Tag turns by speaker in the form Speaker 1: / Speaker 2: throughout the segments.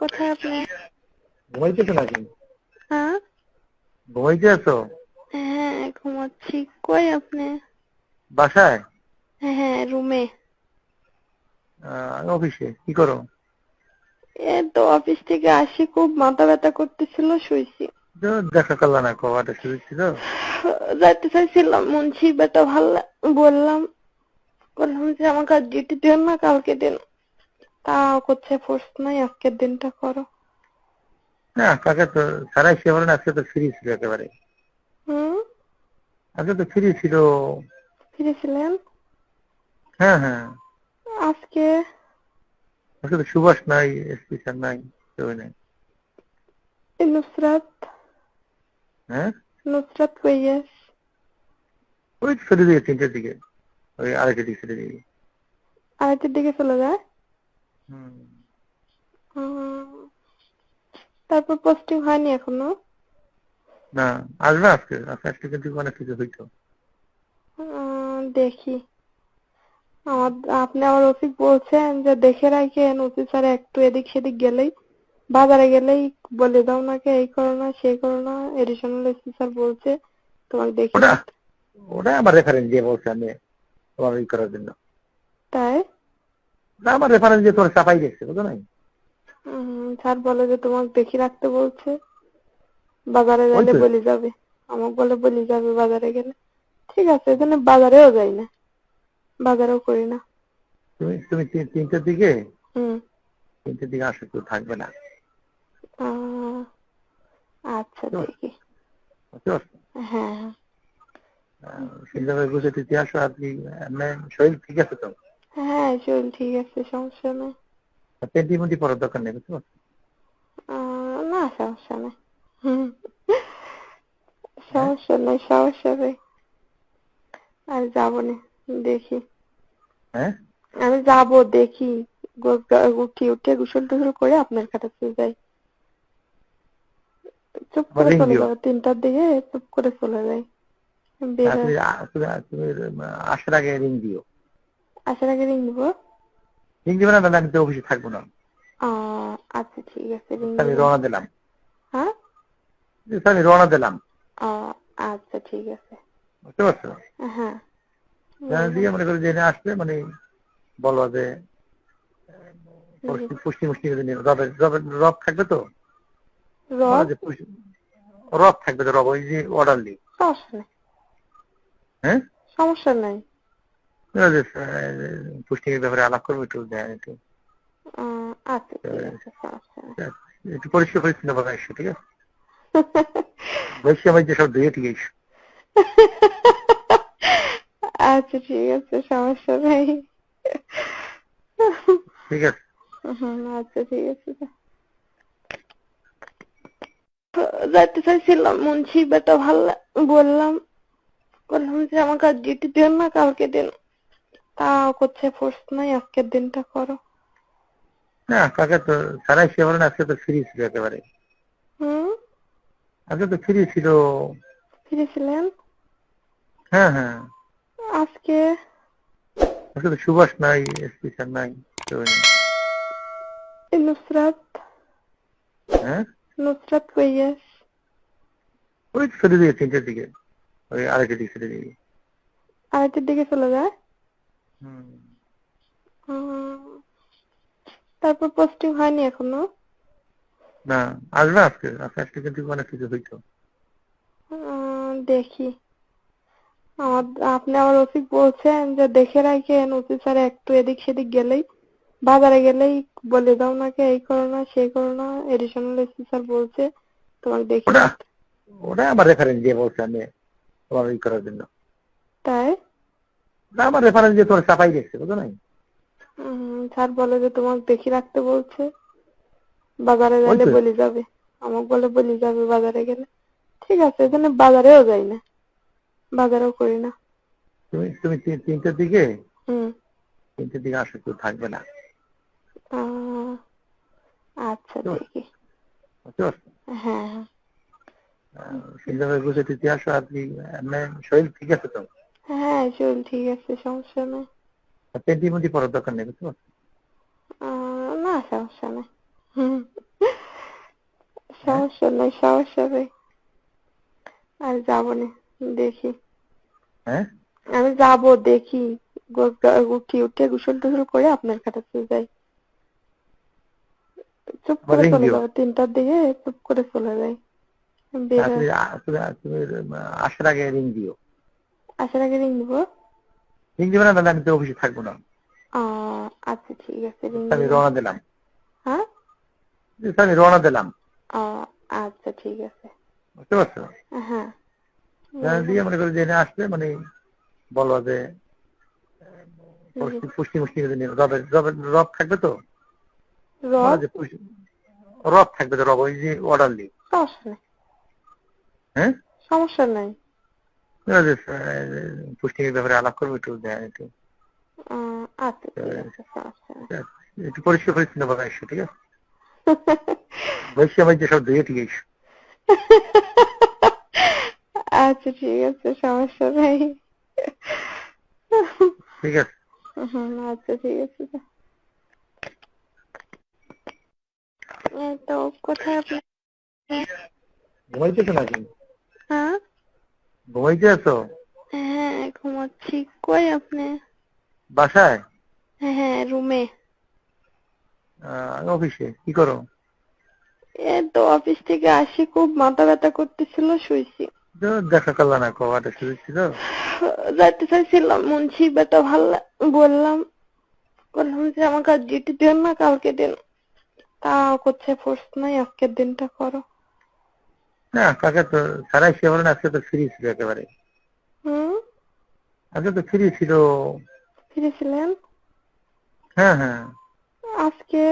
Speaker 1: কোথায় আপনি
Speaker 2: ঘুমাইতেছো নাকি?
Speaker 1: হ্যাঁ?
Speaker 2: ঘুমাইতে আছো?
Speaker 1: হ্যাঁ ঘুমাচ্ছি। কই আপনি?
Speaker 2: বাসায়?
Speaker 1: হ্যাঁ রুমে।
Speaker 2: অফিসে। কি করো?
Speaker 1: এ তো অফিস থেকে আসি খুব মাথা ব্যথা করতেছিল শুইছি।
Speaker 2: দেখা করলা না কবাটা শুরু ছিল
Speaker 1: যাইতে চাইছিলাম মুন্সি বেটা ভালো বললাম বললাম যে আমাকে আর ডিউটি দিও না কালকে দিন। তাও করছে ফোর্স নাই আজকের দিনটা করো।
Speaker 2: না কাকে তো সারাই সে বলেন আজকে তো ফ্রি ছিল একেবারে।
Speaker 1: হুম?
Speaker 2: আজকে তো ফ্রি ছিল।
Speaker 1: ফিরেছিলেন
Speaker 2: হ্যাঁ হ্যাঁ।
Speaker 1: আজকে?
Speaker 2: আজকে তো সুভাষ নাই স্পেশাল নাই কেউ নাই।
Speaker 1: নুসরাত?
Speaker 2: হ্যাঁ?
Speaker 1: নুসরাত কইয়াস
Speaker 2: ওই তো চলে দিকে তিনটের দিকে। ওই আড়াইটের দিকে চলে দিকে
Speaker 1: আড়াইটার দিকে চলে যায়। তারপর পোস্টিং হয়নি এখনও?
Speaker 2: না আসবে আজকে। আজকে কিন্তু অনেক কিছু হইতো।
Speaker 1: দেখি। আমার আপনি আমার অফিস বলছেন যে দেখে রাখেন অফিস স্যার একটু এদিক সেদিক গেলেই। বাজারে গেলেই বলে দাও নাকি এই করো না সেই করো না। এডিশনাল এসপি স্যার বলছে তোমাকে দেখে
Speaker 2: ওটা আমার রেফারেন্স দিয়ে বলছে আমি তোমার ই করার জন্য।
Speaker 1: তাই?
Speaker 2: না আমার রেফারেন্স দিয়ে তোমার চাপাই দেখছে বুঝো নাই?
Speaker 1: স্যার বলে যে তোমাকে দেখে রাখতে বলছে। বাজারে গেলে। বলে যাবে। আমাকে বলে বলে যাবে বাজারে গেলে। ঠিক আছে এজন্য বাজারেও যাই না। বাজারেও করি না।
Speaker 2: তুমি তুমি তিন- তিনটের দিকে?
Speaker 1: হুম।
Speaker 2: তিনটের দিকে আসো কেউ থাকবে না।
Speaker 1: আচ্ছা
Speaker 2: বুঝতে
Speaker 1: হ্যাঁ। হ্যাঁ
Speaker 2: সেইভাবে বুঝে দিতে আসো আর কি শরীর ঠিক আছে তো?
Speaker 1: হ্যাঁ চল ঠিক আছে সমস্যা নেই।
Speaker 2: পেন্টি মুন্টি পরার দরকার নেই বুঝতে পারছ?
Speaker 1: না সমস্যা নেই। সমস্যা নেই সমস্যা নেই। আর যাব না দেখি।
Speaker 2: হ্যাঁ?
Speaker 1: আমি যাব দেখি। উঠি উঠে গোসল টোসল করে আপনার কাছে যাই। চুপ করে চলে যাব তিনটার দিকে চুপ করে চলে যাই।
Speaker 2: আসার আগে রিং দিও।
Speaker 1: আসার আগে রিং দিবো।
Speaker 2: রিং দিবে না তাহলে আমি তো অফিসে থাকব না।
Speaker 1: আচ্ছা ঠিক আছে রিং
Speaker 2: আমি রওনা দিলাম।
Speaker 1: হ্যাঁ?
Speaker 2: আমি রওনা দিলাম।
Speaker 1: আচ্ছা ঠিক আছে।
Speaker 2: বুঝতে পারছ?
Speaker 1: হ্যাঁ।
Speaker 2: দিয়ে মনে করো জেনে আসবে মানে বলো যে পুষ্টি মুষ্টি রব থাকবে তো?
Speaker 1: রব?
Speaker 2: থাকবে তো রব ওই যে অর্ডারলি
Speaker 1: সমস্যা নেই।
Speaker 2: হ্যাঁ?
Speaker 1: সমস্যা নেই।
Speaker 2: পুষ্টির ব্যাপারে আলাপ করব একটু দেন একটু।
Speaker 1: আচ্ছা ঠিক আছে
Speaker 2: একটু পরিষ্কার পরিচ্ছন্ন ভাবে এসো ঠিক আছে? বলছি আমার যে সব ধুয়ে ঠিক এসো
Speaker 1: আচ্ছা ঠিক আছে সমস্যা নেই।
Speaker 2: ঠিক আছে।
Speaker 1: আচ্ছা ঠিক আছে। যাইতে চাইছিলাম মুন্সি বেটা ভালো বললাম বললাম যে আমাকে ডিউটি দিও না কালকে দিন। তাও করছে ফোর্স নাই আজকের দিনটা করো।
Speaker 2: না কাকে তো সারাই সে বলেন আজকে তো ফ্রি ছিল একেবারে।
Speaker 1: হুম?
Speaker 2: আজকে তো ফ্রি ছিল।
Speaker 1: ফিরেছিলেন
Speaker 2: হ্যাঁ হ্যাঁ।
Speaker 1: আজকে?
Speaker 2: আজকে তো সুভাষ নাই স্পেশাল নাই কেউ
Speaker 1: এই নুসরাত।
Speaker 2: হ্যাঁ?
Speaker 1: নুসরাত কইয়াস
Speaker 2: ওই তো চলে দিকে তিনটের দিকে। ওই আড়াইটের দিকে চলে দিকে
Speaker 1: আড়াইটার দিকে চলে যায়। তারপর পোস্টিং হয়নি এখনও?
Speaker 2: না আসবে আজকে। আজকে কিন্তু অনেক কিছু হইতো
Speaker 1: দেখি। আপনি আমার অফিস বলছেন যে দেখে রাখেন অফিস স্যার একটু এদিক সেদিক গেলেই বাজারে গেলেই বলে দাও নাকি এই করো না সেই করো না এডিশনাল এসপি স্যার বলছে তোমাকে দেখে
Speaker 2: ওটা আমার রেফারেন্স দিয়ে বলছে আমি তোমার ই করার জন্য।
Speaker 1: তাই?
Speaker 2: না আমার রেফারেন্স দিয়ে তোমার চাপাই দেখছে বুঝো নাই?
Speaker 1: স্যার বলে যে তোমাকে দেখে রাখতে বলছে। বাজারে গেলে। বলে যাবে। আমাকে বলে বলে যাবে বাজারে গেলে। ঠিক আছে এজন্য বাজারেও যাই না। বাজারেও করি না।
Speaker 2: তুমি তুমি তিন- তিনটের দিকে?
Speaker 1: হুম।
Speaker 2: তিনটের দিকে আসো কেউ থাকবে না।
Speaker 1: আচ্ছা। দেখি হ্যাঁ হ্যাঁ।
Speaker 2: সেইভাবে বুঝে দিতে আসো এমনি শরীর ঠিক আছে তো?
Speaker 1: হ্যাঁ চল ঠিক আছে সমস্যা নেই।
Speaker 2: পেন্টি মুন্টি পরার দরকার নেই বুঝতে পারছ?
Speaker 1: না সমস্যা নেই। সমস্যা নেই সমস্যা নেই। আর যাব না দেখি।
Speaker 2: হ্যাঁ?
Speaker 1: আমি যাব দেখি। উঠি উঠে গোসল টোসল করে আপনার কাছে যাই। চুপ করে চলে। যাব তিনটার দিকে চুপ করে চলে যাই।
Speaker 2: আসার আগে রিং দিও।
Speaker 1: আসার আগে রিং দিব।
Speaker 2: রিং দিবে না তাহলে আমি তো অফিসে থাকব না।
Speaker 1: আচ্ছা ঠিক আছে রিং
Speaker 2: আমি রওনা দিলাম।
Speaker 1: হ্যাঁ?
Speaker 2: আমি রওনা দিলাম।
Speaker 1: আচ্ছা ঠিক আছে।
Speaker 2: বুঝতে পারছ?
Speaker 1: হ্যাঁ।
Speaker 2: দিয়ে মনে করো জেনে আসলে মানে বলো যে পুষ্টি পুষ্টি মুষ্টি। রবের রবের রব থাকবে তো?
Speaker 1: রব?
Speaker 2: রব থাকবে তো রব ওই যে অর্ডার
Speaker 1: সমস্যা
Speaker 2: হ্যাঁ?
Speaker 1: সমস্যা নাই।
Speaker 2: বলো যে, আহ, পুষ্টির ব্যাপারে আলাপ করব একটু দেয় একটু
Speaker 1: আহ, আচ্ছা ঠিক আছে সমস্যা নেই
Speaker 2: একটু পরিষ্কার পরিচ্ছন্ন ভাবে এসো ঠিক আছে বলছি আমার যে সব ধুয়ে ঠিক এসো
Speaker 1: আচ্ছা ঠিক আছে সমস্যা নেই
Speaker 2: ঠিক আছে
Speaker 1: হুম, আচ্ছা ঠিক আছে এই তো কোথায় আপনি
Speaker 2: ঘুমাইতেছো নাকি
Speaker 1: হ্যাঁ
Speaker 2: ঘুমাইতে আছো?
Speaker 1: হ্যাঁ ঘুমাচ্ছি। কই আপনি?
Speaker 2: বাসায়?
Speaker 1: হ্যাঁ রুমে।
Speaker 2: অফিসে। কি করো?
Speaker 1: এই তো অফিস থেকে আসি খুব মাথা ব্যথা করতেছিল শুইছি।
Speaker 2: দেখা করলা না কবাটা শুরু ছিল
Speaker 1: যাইতে চাইছিলাম মুন্সি বেটা ভালো বললাম বললাম যে আমাকে ডিউটি দেন না কালকে দিন। তা করছে ফোর্স নাই আজকের দিনটা করো।
Speaker 2: না কাকে তো সারাই সে বলেন আজকে তো ফ্রি ছিল একেবারে।
Speaker 1: হুম?
Speaker 2: আজকে তো ফ্রি ছিল।
Speaker 1: ফিরেছিলেন
Speaker 2: হ্যাঁ হ্যাঁ।
Speaker 1: আজকে?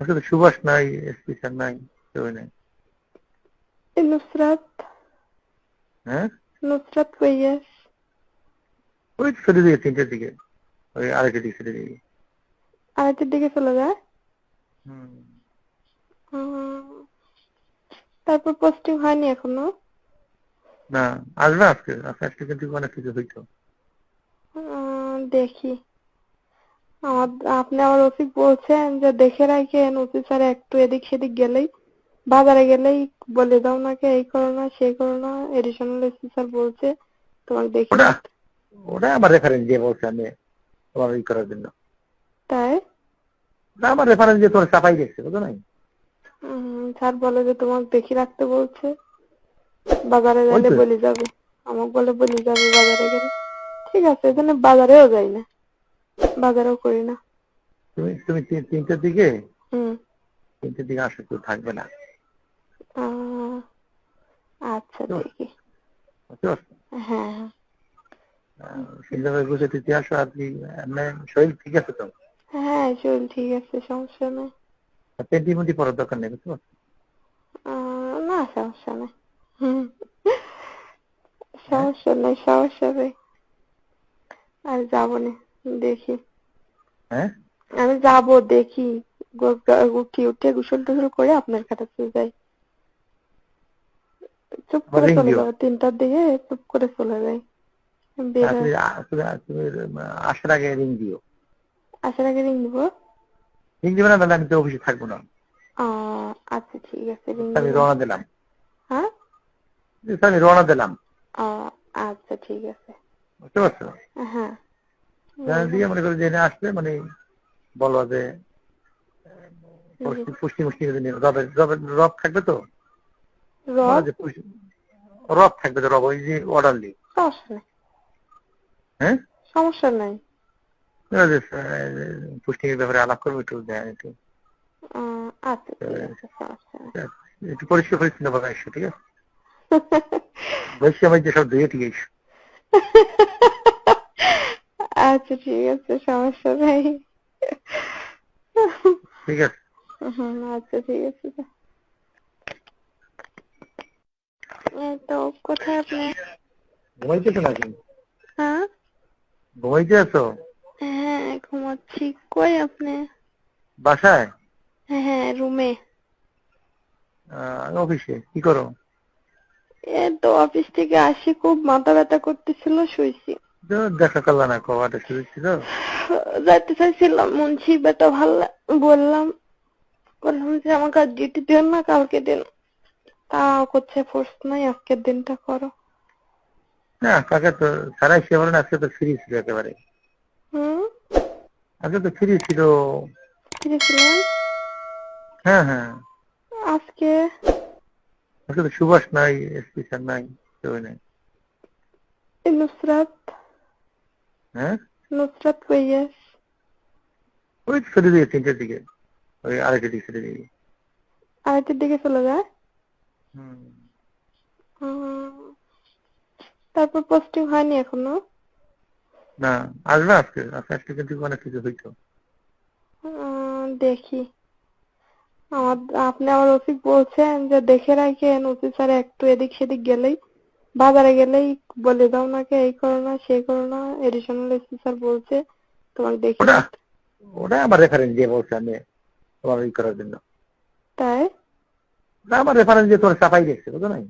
Speaker 2: আজকে তো সুভাষ নাই এসপি স্যার নাই কেউ নাই।
Speaker 1: নুসরাত।
Speaker 2: হ্যাঁ?
Speaker 1: নুসরাত কইয়াস
Speaker 2: ওই তো ছুটি দিয়ে তিনটের দিকে ওই আড়াইটের দিকে ছুটি দিয়ে
Speaker 1: আড়াইটার দিকে চলে যায়?
Speaker 2: হুম।
Speaker 1: হুম। তারপর পোস্টিং হয়নি এখনও?
Speaker 2: না আসবে আজকে। আজকে কিন্তু অনেক কিছু হইতো।
Speaker 1: দেখি। আমার আপনি আমার রফিক বলছেন যে দেখে রাখেন ওসি স্যার একটু এদিক সেদিক গেলেই। বাজারে গেলেই বলে দাও নাকি এই করো না সেই করো না। এডিশনাল এসপি স্যার বলছে তোমাকে দেখি।
Speaker 2: ওটা আমার রেফারেন্স দিয়ে বলছে আমি তোমার ই করার জন্য।
Speaker 1: তাই?
Speaker 2: না আমার রেফারেন্স দিয়ে তোর চাপাই গেছে বুঝো নাই?
Speaker 1: উম, স্যার বলে যে তোমাকে দেখে রাখতে বলছে। বাজারে গেলে। বলে যাবে। আমাকে বলে বলে যাবে বাজারে গেলে। ঠিক আছে এজন্য বাজারেও যাই না। বাজারেও করি না।
Speaker 2: তুমি তুমি তিন- তিনটের দিকে?
Speaker 1: হুম।
Speaker 2: তিনটের দিকে আসো কেউ থাকবে না।
Speaker 1: আচ্ছা। দেখি হ্যাঁ হ্যাঁ।
Speaker 2: সুন্দরভাবে আসো আর কি শরীর ঠিক আছে তো?
Speaker 1: হ্যাঁ চল ঠিক আছে সমস্যা নেই।
Speaker 2: পেন্টি মুন্টি পড়ার দরকার নেই বুঝতে পারছ?
Speaker 1: সমস্যা নেই। সমস্যা নেই সমস্যা নেই আর যাব না দেখি।
Speaker 2: হ্যাঁ?
Speaker 1: আমি যাব দেখি। উঠি উঠে গোসল টোসল করে আপনার কাছে যাই। চুপ করে চলে। যাব তিনটার দিকে চুপ করে চলে যাই।
Speaker 2: আসার আগে রিং দিও।
Speaker 1: আসার আগে রিং দিব?
Speaker 2: রিং দিবে না তাহলে আমি তো অফিসে থাকব না।
Speaker 1: আচ্ছা ঠিক আছে রিং
Speaker 2: আমি রওনা দিলাম।
Speaker 1: হ্যাঁ?
Speaker 2: আমি রওনা দিলাম।
Speaker 1: আচ্ছা ঠিক আছে।
Speaker 2: বুঝতে পারছ
Speaker 1: হ্যাঁ।
Speaker 2: দিয়ে মনে করো জেনে আসলে মানে বলো যে পুষ্টি- মুষ্টি। রবের রবের রব থাকবে তো?
Speaker 1: রব?
Speaker 2: রব থাকবে তো রব ওই যে অর্ডার দিই
Speaker 1: সমস্যা নেই।
Speaker 2: হ্যাঁ?
Speaker 1: সমস্যা নাই।
Speaker 2: পুষ্টির ব্যাপারে আলাপ করব একটু দেয় একটু।
Speaker 1: আচ্ছা। আছে
Speaker 2: একটু পরিষ্কার পরিচ্ছন্ন ভাবে এসো ঠিক আছে? বলছি আমার যে সব ধুয়ে ঠিক এসো।
Speaker 1: আচ্ছা ঠিক আছে সমস্যা নাই।
Speaker 2: ঠিক আছে।
Speaker 1: আচ্ছা ঠিক আছে তো কোথায় আপনি?
Speaker 2: ঘুমাইতেছো নাকি
Speaker 1: হ্যাঁ?
Speaker 2: ঘুমাইতে আছো
Speaker 1: হ্যাঁ ঘুমাচ্ছি। কই আপনি?
Speaker 2: বাসায়?
Speaker 1: হ্যাঁ হ্যাঁ রুমে।
Speaker 2: আহ, অফিসে কি করো?
Speaker 1: এই তো অফিস থেকে আসি খুব মাথা ব্যথা করতেছিল শুইছি।
Speaker 2: দেখা করলা না কবাটা শুরু ছিল
Speaker 1: যাইতে চাইছিলাম মুন্সি বেটা ভালো বললাম। বললাম যে আমাকে আর ডিউটি দেন না কালকে দিন। তা করছে ফোর্স নাই আজকের দিনটা করো।
Speaker 2: না কাকে তো সারাই সে বলেন আজকে তো ফ্রি ছিল একেবারে।
Speaker 1: হুম?
Speaker 2: আজকে তো ফ্রি ছিল।
Speaker 1: ফিরেছিলেন
Speaker 2: হ্যাঁ হ্যাঁ।
Speaker 1: আজকে?
Speaker 2: সুভাষ নাই এসপি স্যার নাই কেউ নাই।
Speaker 1: নুসরাত।
Speaker 2: হ্যাঁ?
Speaker 1: নুসরাত
Speaker 2: ওই চলে তিনটের দিকে ওই আড়াইটের দিকে চলে
Speaker 1: আড়াইটার দিকে চলে যায়?
Speaker 2: হুম।
Speaker 1: তারপর পোস্টিং হয়নি এখনও?
Speaker 2: না আসবে আজকে আজকে কিন্তু অনেক কিছু হইতো।
Speaker 1: দেখি। আমার আপনি আমার রফিক বলছেন যে দেখে রাখেন ওসি স্যার একটু এদিক সেদিক গেলেই বাজারে গেলেই বলে দাও নাকি এই করো না সেই করো না এডিশনাল এসপি স্যার বলছে তোমাকে দেখে
Speaker 2: ওটা আমার রেফারেন্স দিয়ে বলছে আমি তোমার ই করার জন্য।
Speaker 1: তাই?
Speaker 2: ওটা আমার রেফারেন্স দিয়ে তোর চাপাই দেখছে বুঝো নাই?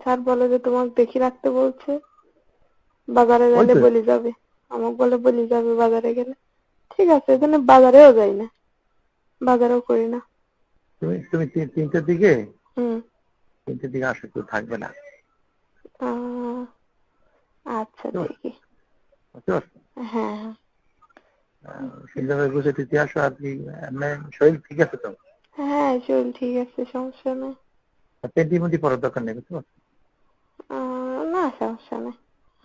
Speaker 1: স্যার বলে যে তোমাকে দেখে রাখতে বলছে। বাজারে গেলে। বলি যাবে আমাকে বলে বলি যাবে বাজারে গেলে। ঠিক আছে এজন্য বাজারেও যাই না। বাজারেও করি না।
Speaker 2: তুমি তুমি তিন- তিনটের দিকে?
Speaker 1: হুম।
Speaker 2: তিনটের দিকে আসো কেউ থাকবে না।
Speaker 1: আচ্ছা। দেখি হ্যাঁ হ্যাঁ।
Speaker 2: সুন্দরভাবে বুঝে দিতে আসো কি শরীর ঠিক আছে তো?
Speaker 1: হ্যাঁ চল ঠিক আছে সমস্যা নেই।
Speaker 2: পেন্টি মুন্টি পড়ার দরকার নেই বুঝতে পারছ?
Speaker 1: আহ, না সমস্যা নেই।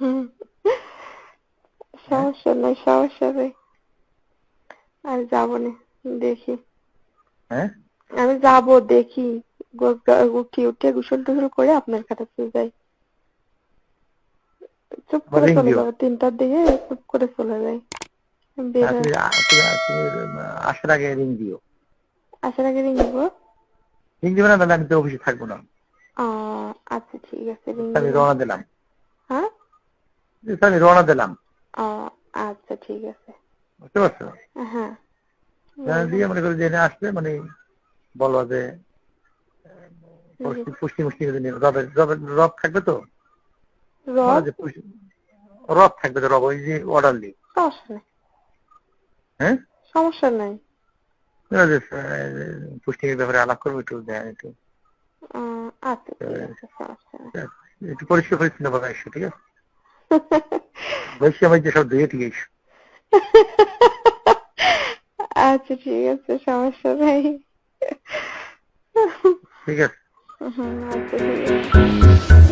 Speaker 1: হুম। সমস্যা নেই সমস্যা নেই। আর যাব না। দেখি।
Speaker 2: হ্যাঁ?
Speaker 1: আমি যাব দেখি। উঠি উঠে গোসল টোসল করে আপনার কাছে যাই। চুপ করে চলে। যাব তিনটার দিকে চুপ করে চলে যাই।
Speaker 2: আসার আগে রিং দিও।
Speaker 1: আসার আগে রিং দিব?
Speaker 2: রিং দিবে না তাহলে আমি তো অফিসে থাকব না।
Speaker 1: আচ্ছা ঠিক আছে
Speaker 2: আমি রওনা দিলাম।
Speaker 1: হ্যাঁ?
Speaker 2: আমি রওনা দিলাম।
Speaker 1: আচ্ছা ঠিক আছে।
Speaker 2: বুঝতে পারছ?
Speaker 1: হ্যাঁ।
Speaker 2: রওনা দিয়ে মনে করো জেনে আসলে মানে বলো যে পুষ্টি- মুষ্টি রবের রবের রব থাকবে তো?
Speaker 1: রব?
Speaker 2: রব থাকবে তো রব ওই যে অর্ডারলি
Speaker 1: সমস্যা নেই।
Speaker 2: হ্যাঁ?
Speaker 1: সমস্যা নেই।
Speaker 2: পুষ্টির ব্যাপারে আলাপ করব একটু একটু।
Speaker 1: আচ্ছা নেই।
Speaker 2: একটু পরিষ্কার পরিচ্ছন্ন ভাবে এসো ঠিক আছে? বলছি আমি যে সব ধুয়ে ঠিক
Speaker 1: আচ্ছা ঠিক আছে সমস্যা নাই।
Speaker 2: ঠিক আছে।
Speaker 1: হুম, আচ্ছা ঠিক আছে।